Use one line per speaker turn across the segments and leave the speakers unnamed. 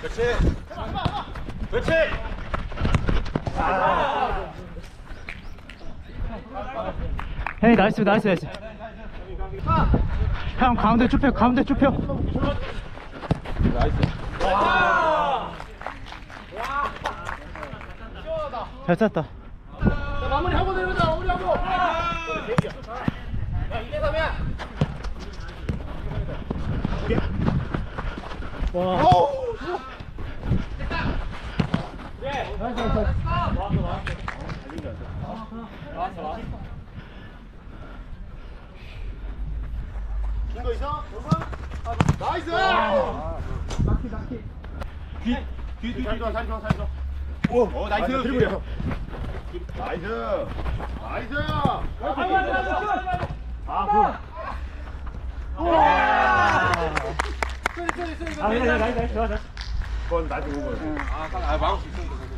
그렇지. 그렇지.
헤이 나이스 나이스 나이스 형 가운데 좁혀 가운데 좁혀 잘 쐈다
마무리 하고 내려오자. 마무리 하고. 긴거 있어? 나이스! 낙히 낙히 뒤, 뒤, 뒤, 뒤, 다리 줘, 다리 줘. 오, 오 나이스. 드리블이야. 나이스. 나이스. 아, 굿.
아 그래 나이스 나이스 좋아 좋아
그건 나한테 오고. 아, 아, 막을 수 있어.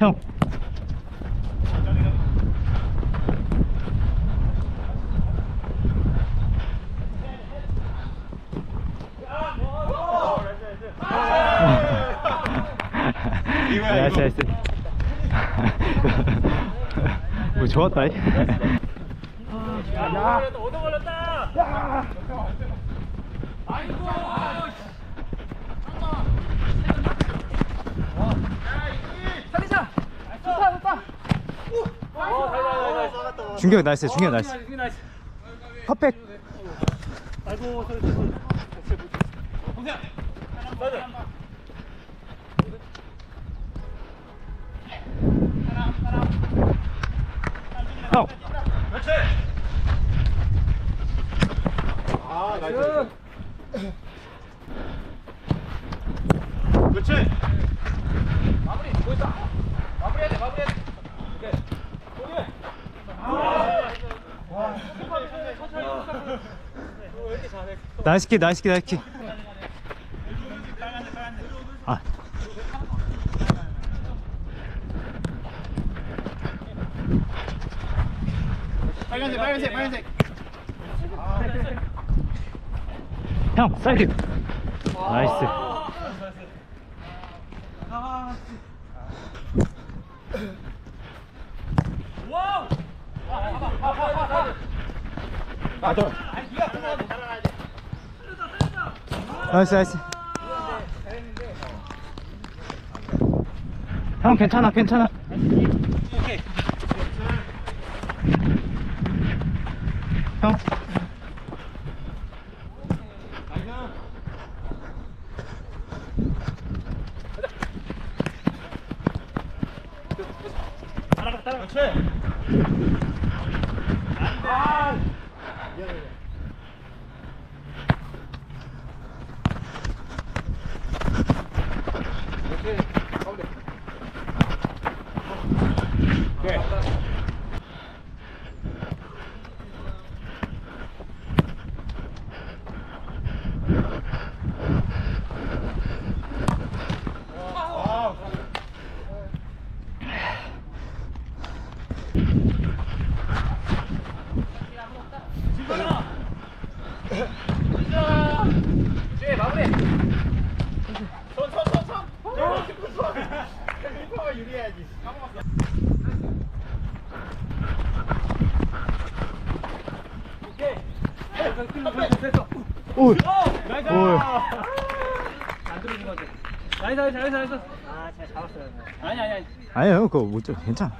나이스
이거.
나이스 뭐 좋았다 이. 중경 나이스 중경 나이스 퍼펙 형
그렇지. 아, 나이스. 그렇지. 마무리. 뭐 있다. 마무리해야 돼. 마무리해야 돼. 오케이. 오케이.
나이스 키 나이스 키 나이스 키 아.
빨간색, 빨간색, 빨간색.
형 사이드 나이스
아, 저.
나이스 나이스. 형 괜찮아 괜찮아. 형
그렇지. 이제 마무리. 손, 손, 손, 손. 어, 기쁜 손. 리퍼가 유리해야지. 까먹었어. 오케이. 됐어.
오
나이스.
오.
안 들어진 거지. 나이스, 나이스, 나이스, 나이스. 아, 잘 잡았어요. 아니, 아니, 아니.
아니야 형 그거 못 줘. 괜찮아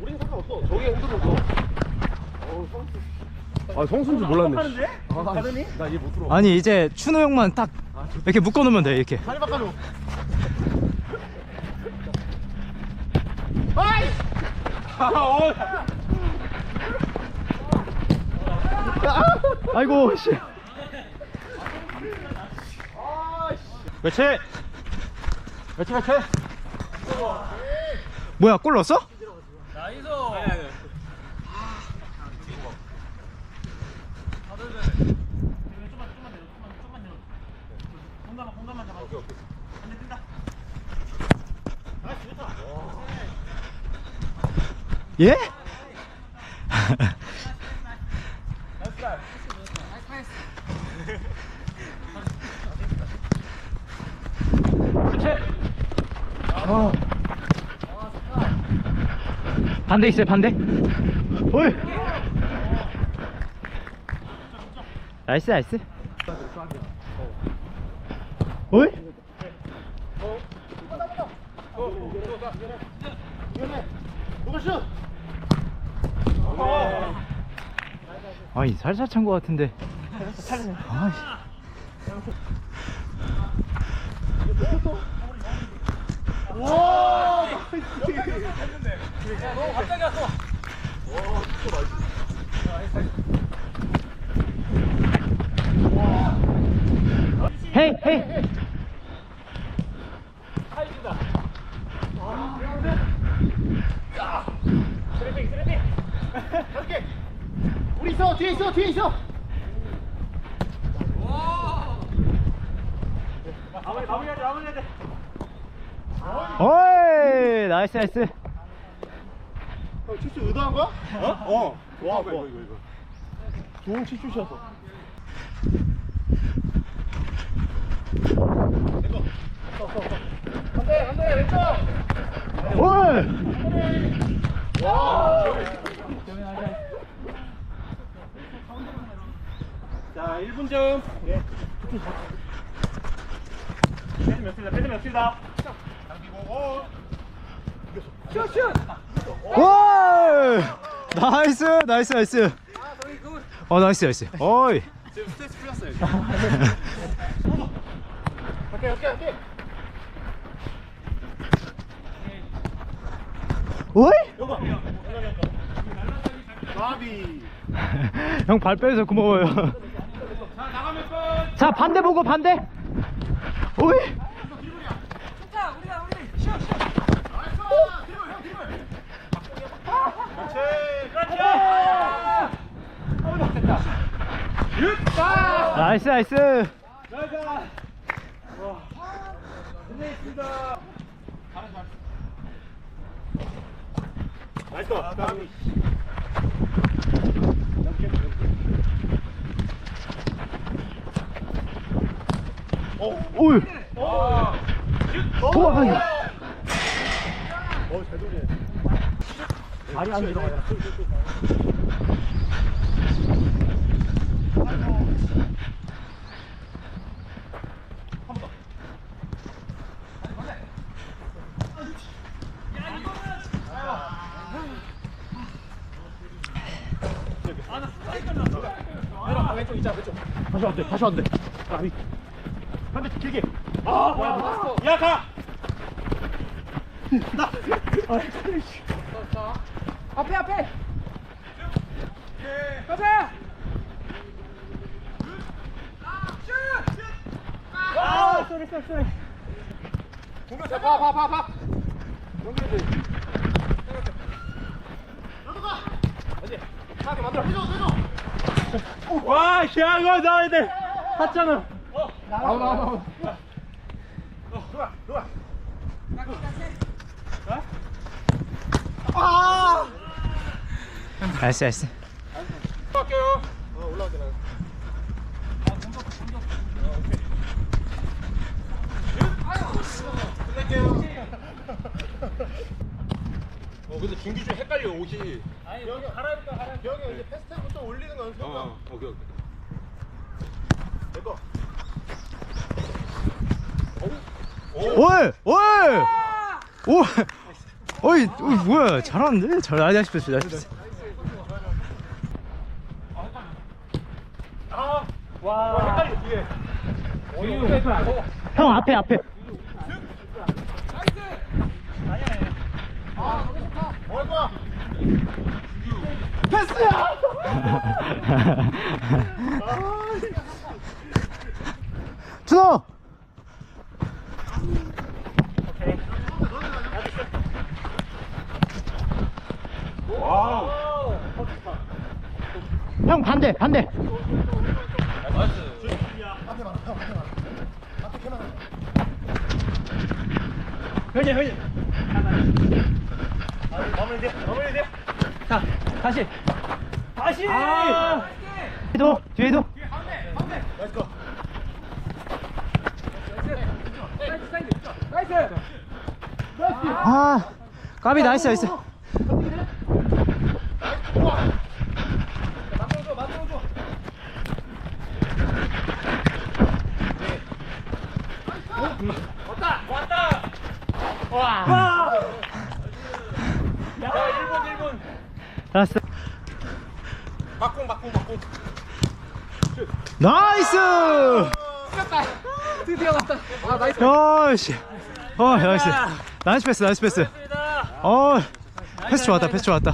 우리는 상관없어. 저기 흔들어 줘.
아 성수인 줄 몰랐네.
가더니? 나얘 못 들어.
아니 이제 준호 형만 딱 이렇게 묶어 놓으면 돼 이렇게
다리 바꿔줘. 아이!
아 이고 씨
그렇지 그렇지 그렇지
뭐야 골 넣었어?
나이스.
예? 어. 반대 있어요 반대? 어이. 나이스 나이스. 어이. 아니 살살 찬 거 같은데. 아이
씨와너 갑자기 왔어.
헤이 헤이
이렇게 우리 있어 뒤에 있어 뒤에 있어 마무리 마무리해야 돼 마무리해야 돼
어이 나이스 나이스
어, 칠수 의도한 거야? 어? 어. 와, 이거, 이거, 이거. 좋은 칠슛이었어. 안돼, 안돼, 왼쪽.
어이
와. 자, 1분 좀. 예. 패드 몇 시다, 패드 몇 시다.
어이 나이스 나이스 나이스 어 나이스 나이스 어이
지금 스트레스 풀렸어요. 오케이, 오케이, 오케이.
어이
요거. 바비.
형 발 빼서 고마워요 자 반대 보고 반대 어이
자, 우리가 우리 쉬어 쉬어.
나이스 나이스
나이스. 바비.
어이
어,
우와 아이.
어, 잘 돌리네.
발이 안 들어가요
아, 왼쪽 있자, 왼쪽. 다시 왔대, 다시 왔대. 바비. 반대 길게. 아, 뭐야, 뭐 야, 가. 나. 아,
앞에 앞에. 가자.
아, 쏘리, 쏘리, 쏘리. 공격 잘 봐, 봐, 봐, 봐. 연결해 줘. 너도 가. 어디? 하게 만들어. 해줘, 해줘. 와, 야, 이거 나와야 돼. 탔잖아. 나와, 나와, 나와. 어, 들어와, 들어와. 아!
나이스 나이스
갈게요. 어, 올라갈게 나. 어 근데 옷이.
아니 여기 갈아입을까 갈아입을까.
여기 이제 패스트tempo 좀 올리는 거 연습. 어, 오케이 오케이. 내거.
어이 어이 오 어이 어이 뭐야 잘하는데 잘 아니 하십시오 하십시오
아, 와, 헷갈려 뒤에.
형 앞에 앞에
거야?
준호! 형 반대 반대.
현이 현이 자 다시. 다시! 아,
뒤에도 뒤에도. 아 까비 나이스 나이스.
야 1분 1분
라스트
박공 박공 박공.
나이스!
드디어 갔다. 아 나이스.
야씨. 어 나이스 나이스 패스 나이스 패스. 어 패스 좋았다 패스 좋았다